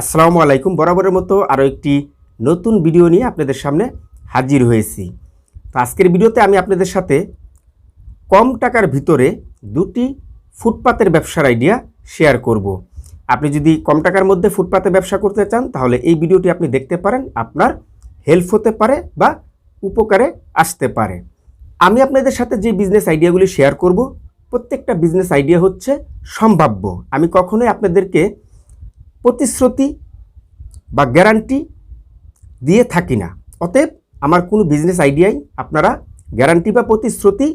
আসসালামু আলাইকুম। বরাবরের মতো আরও একটি নতুন ভিডিও নিয়ে আপনাদের সামনে হাজির হয়েছি। তো আজকের ভিডিওতে আমি আপনাদের সাথে কম টাকার ভিতরে দুটি ফুটপাতের ব্যবসার আইডিয়া শেয়ার করব। আপনি যদি কম টাকার মধ্যে ফুটপাতে ব্যবসা করতে চান, তাহলে এই ভিডিওটি আপনি দেখতে পারেন, আপনার হেল্প হতে পারে বা উপকারে আসতে পারে। আমি আপনাদের সাথে যে বিজনেস আইডিয়াগুলি শেয়ার করব, প্রত্যেকটা বিজনেস আইডিয়া হচ্ছে সম্ভাব্য। আমি কখনোই আপনাদেরকে প্রতিশ্রুতি বা গ্যারান্টি দিয়ে থাকি না। অতএব আমার কোনো বিজনেস আইডিয়াই আপনারা গ্যারান্টি বা প্রতিশ্রুতি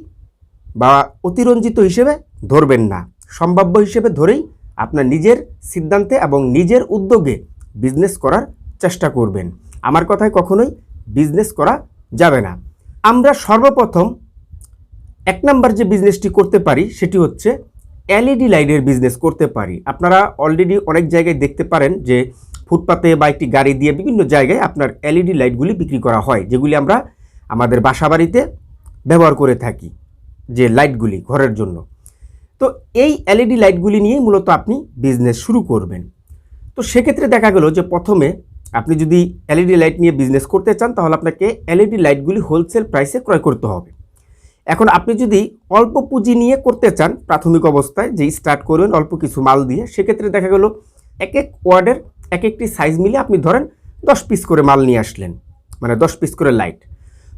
বা অতিরঞ্জিত হিসেবে ধরবেন না। সম্ভাব্য হিসেবে ধরেই আপনার নিজের সিদ্ধান্তে এবং নিজের উদ্যোগে বিজনেস করার চেষ্টা করবেন। আমার কথায় কখনোই বিজনেস করা যাবে না। আমরা সর্বপ্রথম এক নাম্বার যে বিজনেসটি করতে পারি সেটি হচ্ছে এলইডি লাইটের বিজনেস করতে পারি। আপনারা অলরেডি অনেক জায়গায় দেখতে পারেন যে, ফুটপাতে বা একটি গাড়ি দিয়ে বিভিন্ন জায়গায় আপনার এলইডি লাইটগুলি বিক্রি করা হয়, যেগুলি আমরা আমাদের বাসাবাড়িতে ব্যবহার করে থাকি যে লাইটগুলি ঘরের জন্য। তো এই এলইডি লাইটগুলি নিয়েই মূলত আপনি বিজনেস শুরু করবেন। তো সেক্ষেত্রে দেখা গেল যে প্রথমে আপনি যদি এলইডি লাইট নিয়ে বিজনেস করতে চান, তাহলে আপনাকে এলইডি লাইটগুলি হোলসেল প্রাইসে ক্রয় করতে হবে। এখন আপনি যদি অল্প পুঁজি নিয়ে করতে চান প্রাথমিক অবস্থায়, যে স্টার্ট করবেন অল্প কিছু মাল দিয়ে, সেক্ষেত্রে দেখা গেল এক এক ওয়ার্ডের এক একটি সাইজ মিলে আপনি ধরেন দশ পিস করে মাল নিয়ে আসলেন মানে দশ পিস করে লাইট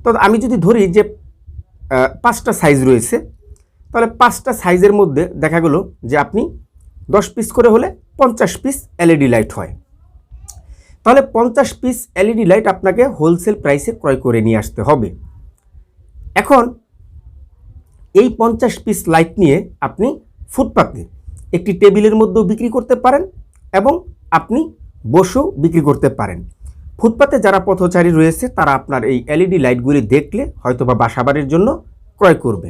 তো আমি যদি ধরি যে পাঁচটা সাইজ রয়েছে, তাহলে পাঁচটা সাইজের মধ্যে দেখা গেল যে আপনি দশ পিস করে হলে পঞ্চাশ পিস এলইডি লাইট হয়। তাহলে পঞ্চাশ পিস এলইডি লাইট আপনাকে হোলসেল প্রাইসে ক্রয় করে নিয়ে আসতে হবে। এখন এই পঞ্চাশ পিস লাইট নিয়ে আপনি ফুটপাতে একটি টেবিলের মধ্যেও বিক্রি করতে পারেন এবং আপনি বসেও বিক্রি করতে পারেন। ফুটপাতে যারা পথচারী রয়েছে, তারা আপনার এই এলইডি লাইটগুলি দেখলে হয়তো বা বাসাবাড়ির জন্য ক্রয় করবে।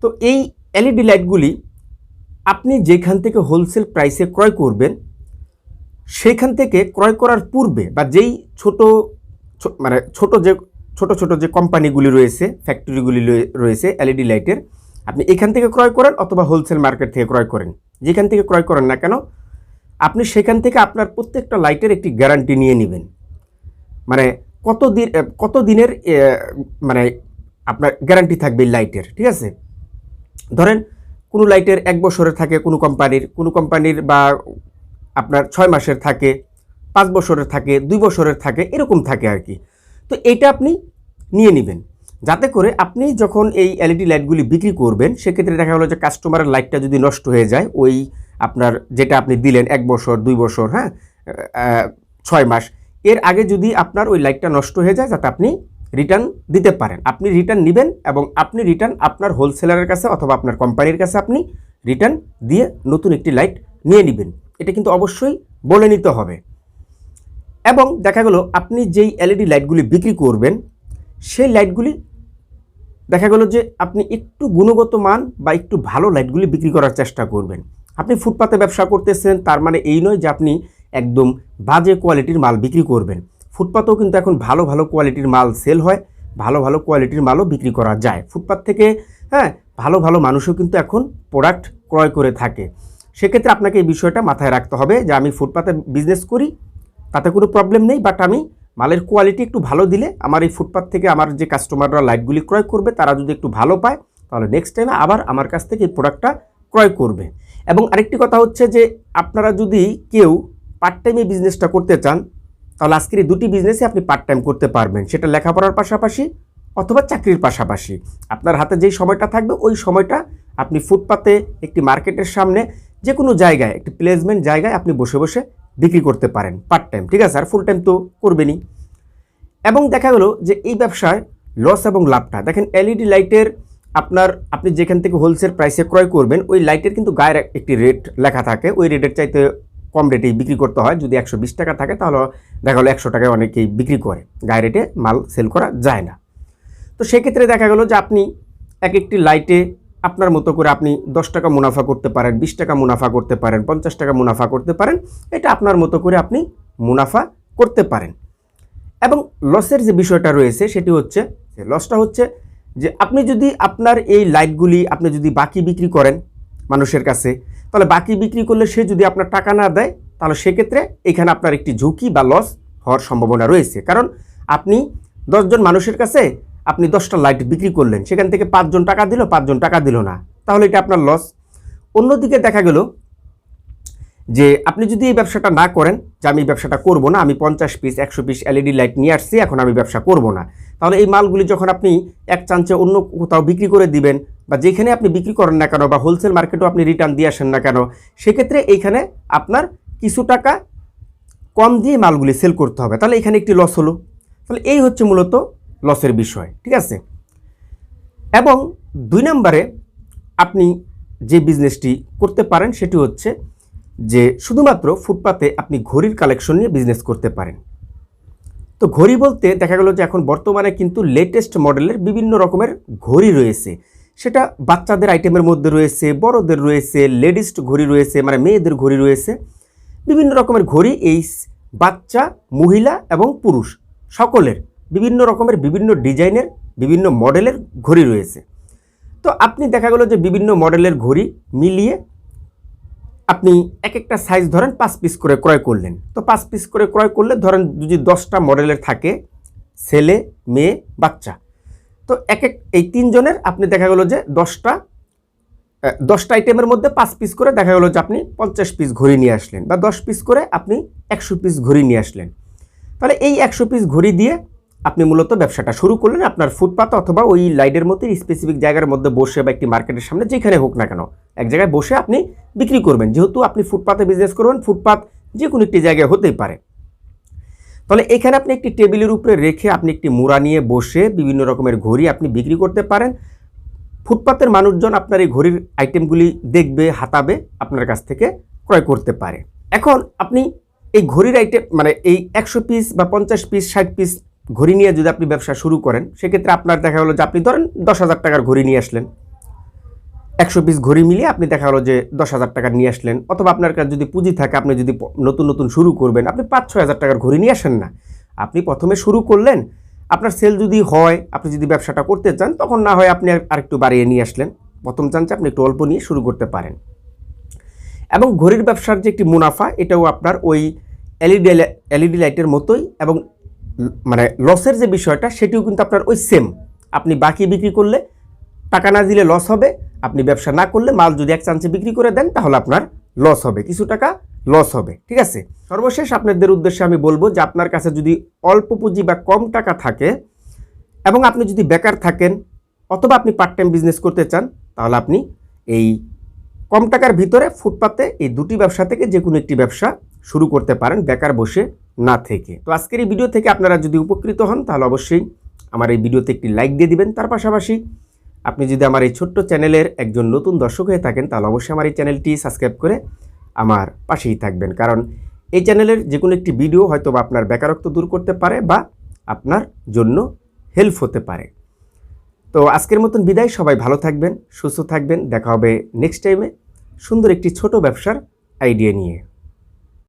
তো এই এলইডি লাইটগুলি আপনি যেখান থেকে হোলসেল প্রাইসে ক্রয় করবেন, সেখান থেকে ক্রয় করার পূর্বে বা যেই ছোট মানে ছোট যে, ছোট ছোট যে কোম্পানিগুলি রয়েছে ফ্যাক্টরিগুলি রয়ে- রয়েছে এলইডি লাইটের আপনি এখান থেকে ক্রয় করেন অথবা হোলসেল মার্কেট থেকে ক্রয় করেন। যেখান থেকে ক্রয় করেন না কেন, আপনি সেখান থেকে আপনার প্রত্যেকটা লাইটের একটি গ্যারান্টি নিয়ে নেবেন। মানে কত দিন কত দিনের মানে আপনার গ্যারান্টি থাকবে লাইটের ঠিক আছে? ধরেন কোনো লাইটের এক বছরের থাকে কোনো কোম্পানির কোনো কোম্পানির বা আপনার ছয় মাসের থাকে, পাঁচ বছরের থাকে, দুই বছরের থাকে, এরকম থাকে আর কি। তো এইটা আপনি নিয়ে নেবেন। যাতে করে আপনি যখন এই এলইডি লাইটগুলি বিক্রি করবেন, সেক্ষেত্রে দেখা গেলো যে কাস্টমারের লাইটটা যদি নষ্ট হয়ে যায়, ওই আপনার যেটা আপনি দিলেন এক বছর, দুই বছর হ্যাঁ ছয় মাস, এর আগে যদি আপনার ওই লাইটটা নষ্ট হয়ে যায়, যাতে আপনি রিটার্ন দিতে পারেন। আপনি রিটার্ন নেবেন এবং আপনি রিটার্ন আপনার হোলসেলারের কাছে অথবা আপনার কোম্পানির কাছে আপনি রিটার্ন দিয়ে নতুন একটি লাইট নিয়ে নেবেন। এটা কিন্তু অবশ্যই বলে নিতে হবে। এবং দেখা গেল, আপনি যেই এলইডি লাইটগুলি বিক্রি করবেন, সেই লাইটগুলি দেখা গেল যে আপনি একটু গুণগত মান বা একটু ভালো লাইটগুলি বিক্রি করার চেষ্টা করবেন। আপনি ফুটপাতে ব্যবসা করতেছেন, তার মানে এই নয় যে আপনি একদম বাজে কোয়ালিটির মাল বিক্রি করবেন। ফুটপাতেও কিন্তু এখন ভালো ভালো কোয়ালিটির মাল সেল হয়, ভালো ভালো কোয়ালিটির মালও বিক্রি করা যায়। ফুটপাত থেকে হ্যাঁ ভালো ভালো মানুষও কিন্তু এখন প্রোডাক্ট ক্রয় করে থাকে। সেক্ষেত্রে আপনাকে এই বিষয়টা মাথায় রাখতে হবে যে আমি ফুটপাতে বিজনেস করি, তাতে কোনো প্রবলেম নেই বাট আমি মালের কোয়ালিটি একটু ভালো দিলে আমার এই ফুটপাথ থেকে আমার যে কাস্টমাররা লাইটগুলি ক্রয় করবে, তারা যদি একটু ভালো পায়, তাহলে নেক্সট টাইমে আবার আমার কাছ থেকে এই প্রোডাক্টটা ক্রয় করবে। এবং আরেকটি কথা হচ্ছে যে, আপনারা যদি কেউ পার্ট টাইমে বিজনেসটা করতে চান, তাহলে আজকের এই দুটি বিজনেসে আপনি পার্ট টাইম করতে পারবেন। সেটা লেখাপড়ার পাশাপাশি অথবা চাকরির পাশাপাশি। আপনার হাতে যেই সময়টা থাকবে, ওই সময়টা আপনি ফুটপাতে একটি মার্কেটের সামনে যে কোনো জায়গায়, একটি প্লেসমেন্ট জায়গায় আপনি বসে বসে বিক্রি করতে পারেন পার্ট টাইম ঠিক আছে? আর ফুল টাইম তো করবেনই। এবং দেখা গেলো যে এই ব্যবসায় লস এবং লাভটা, দেখেন এলইডি লাইটের আপনার, আপনি যেখান থেকে হোলসেল প্রাইসে ক্রয় করবেন, ওই লাইটের কিন্তু গায়ের একটি রেট লেখা থাকে। ওই রেটের চাইতে কম রেটেই বিক্রি করতে হয়। যদি একশো বিশ টাকা থাকে, তাহলে দেখা গেলো একশো টাকায় অনেকেই বিক্রি করে। গায়ে রেটে মাল সেল করা যায় না। তো সেক্ষেত্রে দেখা গেলো যে আপনি এক একটি লাইটে আপনার মতো করে আপনি দশ টাকা মুনাফা করতে পারেন, বিশ টাকা মুনাফা করতে পারেন, পঞ্চাশ টাকা মুনাফা করতে পারেন, এটা আপনার মতো করে আপনি মুনাফা করতে পারেন। এবং লসের যে বিষয়টা রয়েছে, সেটি হচ্ছে যে লসটা হচ্ছে যে আপনি যদি আপনার এই লাইটগুলি আপনি যদি বাকি বিক্রি করেন মানুষের কাছে, তাহলে বাকি বিক্রি করলে সে যদি আপনার টাকা না দেয়, তাহলে সেক্ষেত্রে এখানে আপনার একটি ঝুঁকি বা লস হওয়ার সম্ভাবনা রয়েছে। কারণ আপনি দশজন মানুষের কাছে আপনি দশটা লাইট বিক্রি করলেন, সেখান থেকে পাঁচজন টাকা দিল, পাঁচজন টাকা দিল না। তাহলে এটা আপনার লস অন্যদিকে দেখা গেল যে আপনি যদি এই ব্যবসাটা না করেন, যে আমি ব্যবসাটা করব না, আমি পঞ্চাশ পিস একশো পিস এলইডি লাইট নিয়ে আসছি, এখন আমি ব্যবসা করব না। তাহলে এই মালগুলি যখন আপনি এক চান্সে অন্য কোথাও বিক্রি করে দিবেন, বা যেখানে আপনি বিক্রি করেন না কেন, বা হোলসেল মার্কেটেও আপনি রিটার্ন দিয়ে আসেন না কেন, সেক্ষেত্রে এইখানে আপনার কিছু টাকা কম দিয়ে মালগুলি সেল করতে হবে। তাহলে এখানে একটি লস হলো। তাহলে এই হচ্ছে মূলত লসের বিষয়, ঠিক আছে? এবং দুই নম্বরে আপনি যে বিজনেসটি করতে পারেন সেটি হচ্ছে যে শুধুমাত্র ফুটপাতে আপনি ঘড়ির কালেকশন নিয়ে বিজনেস করতে পারেন। তো ঘড়ি বলতে দেখা গেল যে এখন বর্তমানে কিন্তু লেটেস্ট মডেলের বিভিন্ন রকমের ঘড়ি রয়েছে। সেটা বাচ্চাদের আইটেমের মধ্যে রয়েছে, বড়দের রয়েছে লেডিস ঘড়ি রয়েছে মানে মেয়েদের ঘড়ি রয়েছে। বিভিন্ন রকমের ঘড়ি এই বাচ্চা, মহিলা এবং পুরুষ, সকলের। বিভিন্ন রকমের, বিভিন্ন ডিজাইনের, বিভিন্ন মডেলের ঘড়ি রয়েছে। তো আপনি দেখা গেল যে বিভিন্ন মডেলের ঘড়ি মিলিয়ে আপনি এক একটা সাইজ ধরেন পাঁচ পিস করে ক্রয় করলেন। তো পাঁচ পিস করে ক্রয় করলে ধরেন যদি দশটা মডেলের থাকে, ছেলে, মেয়ে, বাচ্চা। তো এক এক এই তিনজনের আপনি দেখা গেলো যে দশটা দশটা আইটেমের মধ্যে পাঁচ পিস করে দেখা গেলো যে আপনি পঞ্চাশ পিস ঘড়ি নিয়ে আসলেন বা দশ পিস করে আপনি একশো পিস ঘড়ি নিয়ে আসলেন। তাহলে এই একশো পিস ঘড়ি দিয়ে আপনি মূলত ব্যবসাটা শুরু করলেন আপনার ফুটপাত অথবা ওই লাইটের মধ্যে স্পেসিফিক জায়গার মধ্যে বসে বা একটি মার্কেটের সামনে যেখানে হোক না কেন, এক জায়গায় বসে আপনি বিক্রি করবেন। যেহেতু আপনি ফুটপাতে বিজনেস করবেন ফুটপাথ যে কোনো একটি জায়গায় হতেই পারে। তাহলে এখানে আপনি একটি টেবিলের উপরে রেখে আপনি একটি মুড়া নিয়ে বসে বিভিন্ন রকমের ঘড়ি আপনি বিক্রি করতে পারেন। ফুটপাতের মানুষজন আপনার এই ঘড়ির আইটেমগুলি দেখবে, হাতাবে, আপনার কাছ থেকে ক্রয় করতে পারে। এখন আপনি এই ঘড়ির আইটেম মানে এই একশো পিস বা পঞ্চাশ পিস ষাট পিস ঘড়ি নিয়ে যদি আপনি ব্যবসা শুরু করেন, সেক্ষেত্রে আপনার দেখা গেলো যে আপনি ধরেন দশ হাজার টাকার ঘড়ি নিয়ে আসলেন। একশো পিস ঘড়ি মিলিয়ে আপনি দেখা গেলো যে দশ হাজার টাকা নিয়ে আসলেন। অথবা আপনার কাছে যদি পুঁজি থাকে, আপনি যদি নতুন নতুন শুরু করবেন, আপনি পাঁচ, ছয় হাজার টাকার ঘড়ি নিয়ে আসেন না। আপনি প্রথমে শুরু করলেন, আপনার সেল যদি হয়, আপনি যদি ব্যবসাটা করতে চান, তখন না হয় আপনি আর- আরেকটু বাড়িয়ে নিয়ে আসলেন। প্রথম চান্সে আপনি একটু অল্প নিয়ে শুরু করতে পারেন। এবং ঘড়ির ব্যবসার যে একটি মুনাফা, এটাও আপনার ওই এলইডি এলইডি লাইটের মতোই এবং মানে লসের যে বিষয়টা, সেটিও কিন্তু আপনার ওই সেম আপনি বাকি বিক্রি করলে টাকা না দিলে লস হবে, আপনি ব্যবসা না করলে মাল যদি এক চান্সে বিক্রি করে দেন, তাহলে আপনার লস হবে, কিছু টাকা লস হবে, ঠিক আছে? সর্বশেষ আপনাদের উদ্দেশ্যে আমি বলব যে আপনার কাছে যদি অল্প পুঁজি বা কম টাকা থাকে এবং আপনি যদি বেকার থাকেন অথবা আপনি পার্ট টাইম বিজনেস করতে চান, তাহলে আপনি এই কম টাকার ভিতরে ফুটপাতে এই দুটি ব্যবসা থেকে যে কোনো একটি ব্যবসা শুরু করতে পারেন বেকার বসে না থেকে। তো আজকের এই ভিডিও থেকে আপনারা যদি উপকৃত হন, তাহলে অবশ্যই আমার এই ভিডিওতে একটি লাইক দিয়ে দিবেন। তার পাশাপাশি আপনি যদি আমার এই ছোট্ট চ্যানেলের একজন নতুন দর্শক হয়ে থাকেন, তাহলে অবশ্যই আমার এই চ্যানেলটি সাবস্ক্রাইব করে আমার পাশেই থাকবেন। কারণ এই চ্যানেলের যে কোনো একটি ভিডিও হয়তো বা আপনার বেকারত্ব দূর করতে পারে বা আপনার জন্য হেল্প হতে পারে। তো আজকের মতন বিদায়। সবাই ভালো থাকবেন, সুস্থ থাকবেন। দেখা হবে নেক্সট টাইমে সুন্দর একটি ছোট ব্যবসার আইডিয়া নিয়ে।